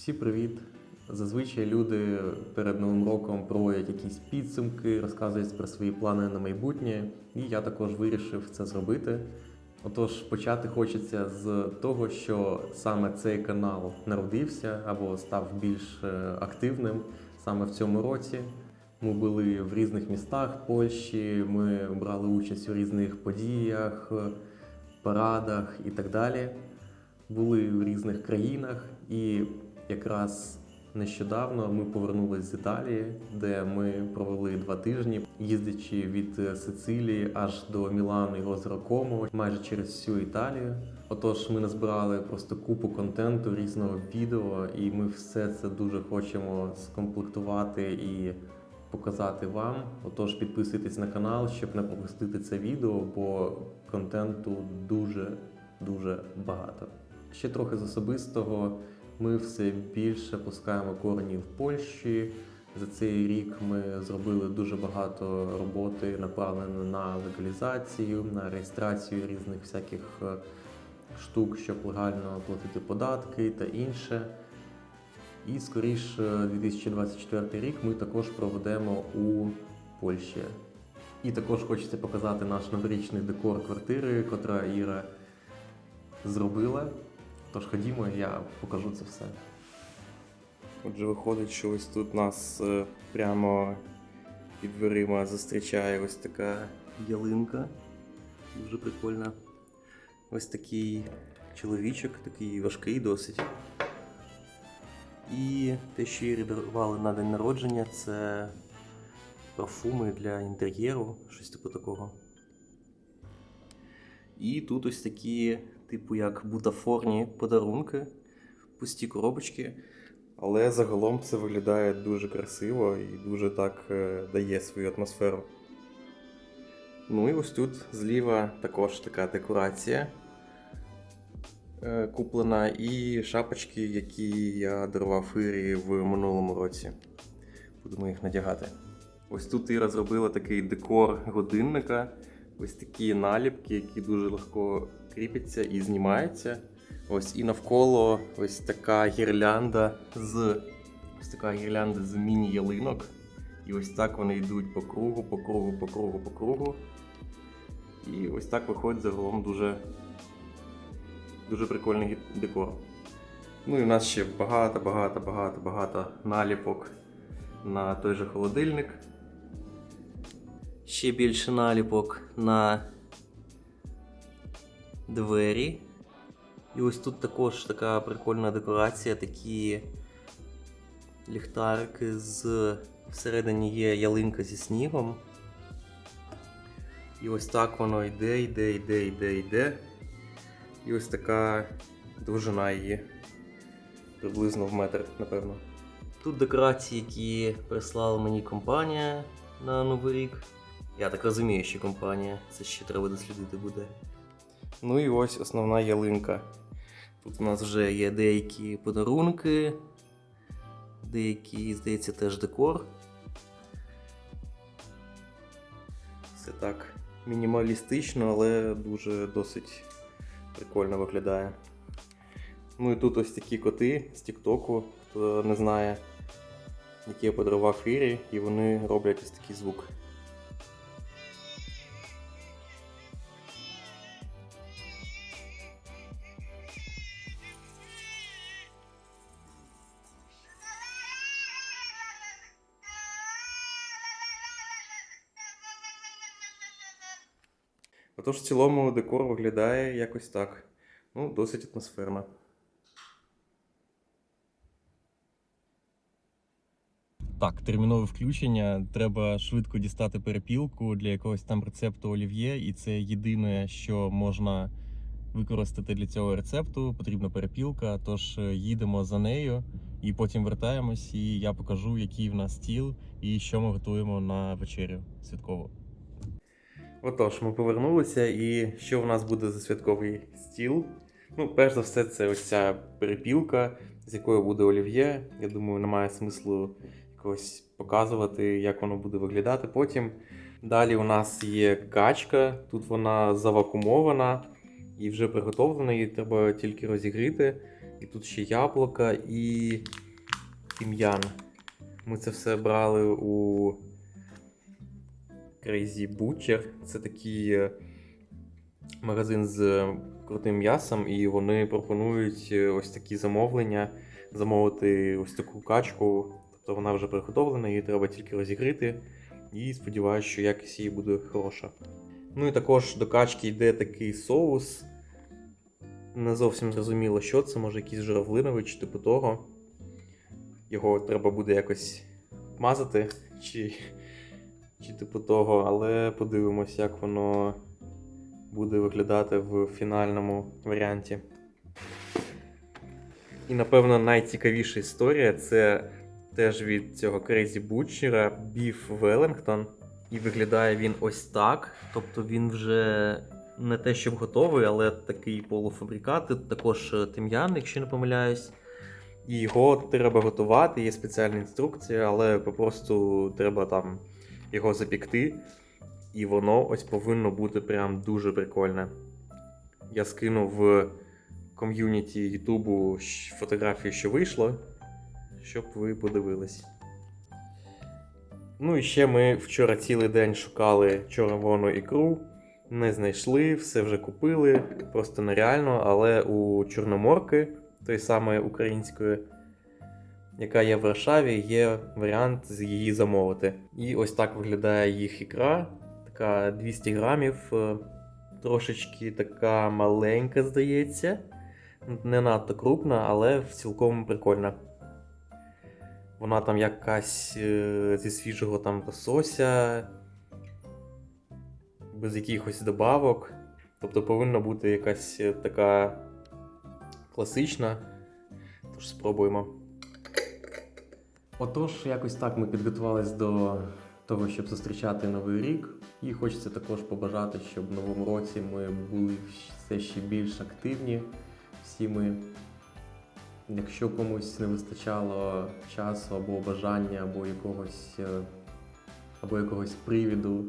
Всі привіт! Зазвичай люди перед Новим роком проводять якісь підсумки, розказують про свої плани на майбутнє, і я також вирішив це зробити. Отож, почати хочеться з того, що саме цей канал народився або став більш е, активним саме в цьому році. Ми були в різних містах Польщі, ми брали участь у різних подіях, парадах і так далі. Були в різних країнах, і якраз нещодавно ми повернулись з Італії, де ми провели два тижні, їздячи від е, Сицилії аж до Мілану і озера Комо, майже через всю Італію. Отож, ми назбирали просто купу контенту, різного відео, і ми все це дуже хочемо скомплектувати і показати вам. Отож, підписуйтесь на канал, щоб не пропустити це відео, бо контенту дуже дуже багато. Ще трохи з особистого. Ми все більше пускаємо корені в Польщі. За цей рік ми зробили дуже багато роботи, направлено на легалізацію, на реєстрацію різних всяких е, штук, щоб легально платити податки та інше. І скоріш е, 2024 рік ми також проведемо у Польщі. І також хочеться показати наш новорічний декор квартири, котра Іра зробила. Тож ходімо, я покажу це все. Отже, виходить, що ось тут нас е, прямо під дверима зустрічає ось така ялинка. Дуже прикольна. Ось такий чоловічок, такий важкий досить. І те, що їй дарували на день народження, це парфуми для інтер'єру, щось типу такого. І тут ось такі, типу, як бутафорні подарунки, пусті коробочки. Але загалом це виглядає дуже красиво і дуже так е, дає свою атмосферу. Ну і ось тут зліва також така декорація е, куплена, і шапочки, які я дарував Ірі в минулому році. Будемо їх надягати. Ось тут Іра зробила такий декор годинника. Ось такі наліпки, які дуже легко кріпяться і знімаються. Ось і навколо ось така гірлянда з ось така гірлянда з міні-ялинок. І ось так вони йдуть по кругу, по кругу, по кругу, по кругу. І ось так виходить загалом дуже, дуже прикольний декор. Ну і в нас ще багато, багато, багато, багато наліпок на той же холодильник. Ще більше наліпок на двері. І ось тут також така прикольна декорація, такі ліхтарики з всередині є ялинка зі снігом. І ось так воно йде, йде, йде, йде, йде. І ось така довжина її. Приблизно в метр, напевно. Тут декорації, які прислала мені компанія на Новий рік. Я так розумію, що компанія. Це ще треба дослідити буде. Ну і ось основна ялинка. Тут у нас вже є деякі подарунки, деякі, здається, теж декор. Все так мінімалістично, але дуже досить прикольно виглядає. Ну і тут ось такі коти з Тіктоку, хто не знає, які я подарував Ірі, і вони роблять ось такий звук. Отож, в цілому декор виглядає якось так. Ну, досить атмосферно. Так, термінове включення. Треба швидко дістати перепілку для якогось там рецепту олів'є, і це єдине, що можна використати для цього рецепту. Потрібна перепілка. Тож е, їдемо за нею і потім вертаємось, і я покажу, який в нас стіл і що ми готуємо на вечерю святкову. Отож, ми повернулися, і що в нас буде за святковий стіл? Ну, перш за все, це ось ця перепілка, з якою буде олів'є. Я думаю, немає смислу якось показувати, як воно буде виглядати потім. Далі у нас є качка, тут вона завакумована і вже приготовлена, її треба тільки розігріти. І тут ще яблука і тім'ян. Ми це все брали у Crazy Butcher. Це такий е, магазин з крутим м'ясом, і вони пропонують е, ось такі замовлення, замовити ось таку качку. Тобто вона вже приготовлена, її треба тільки розігріти. І сподіваюся, що якість її буде хороша. Ну і також до качки йде такий соус. Не зовсім зрозуміло, що це, може якийсь журавлиновий чи типу того. Його треба буде якось мазати, чи, чи типу того, але подивимось, як воно буде виглядати в фінальному варіанті. І, напевно, найцікавіша історія це теж від цього Crazy Butcher Біф Веллингтон. І виглядає він ось так. Тобто він вже не те, щоб готовий, але такий полуфабрикат. Також е, тим'ян, якщо не помиляюсь. І його треба готувати, є спеціальна інструкція, але попросту треба там його запікти. І воно ось повинно бути прям дуже прикольне. Я скинув в ком'юніті Ютубу фотографію, що вийшло, щоб ви подивились. Ну і ще ми вчора цілий день шукали червону ікру, не знайшли, все вже купили, просто нереально, але у Чорноморки, той самої української, яка є в Варшаві, є варіант з її замовити. І ось так виглядає їх ікра, така 200 грамів, е, трошечки така маленька, здається. Не надто крупна, але цілком прикольна. Вона там якась е, зі свіжого там лосося, без якихось добавок. Тобто повинна бути якась е, така класична. Тож спробуємо. Отож, якось так ми підготувалися до того, щоб зустрічати новий рік. І хочеться також побажати, щоб в новому році ми були все ще більш активні. Всі ми Якщо комусь не вистачало часу або бажання, або якогось, е, або якогось привіду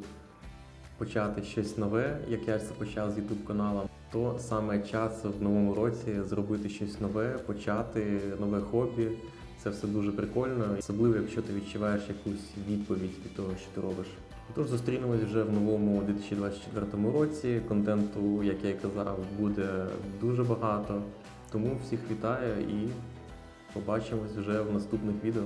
почати щось нове, як я це почав з YouTube каналом, то саме час в новому році зробити щось нове, почати нове хобі. Це все дуже прикольно, особливо якщо ти відчуваєш якусь відповідь від того, що ти робиш. Тож зустрінемось вже в новому 2024 році. Контенту, як я і казав, буде дуже багато. Тому всіх вітаю і побачимось вже в наступних відео.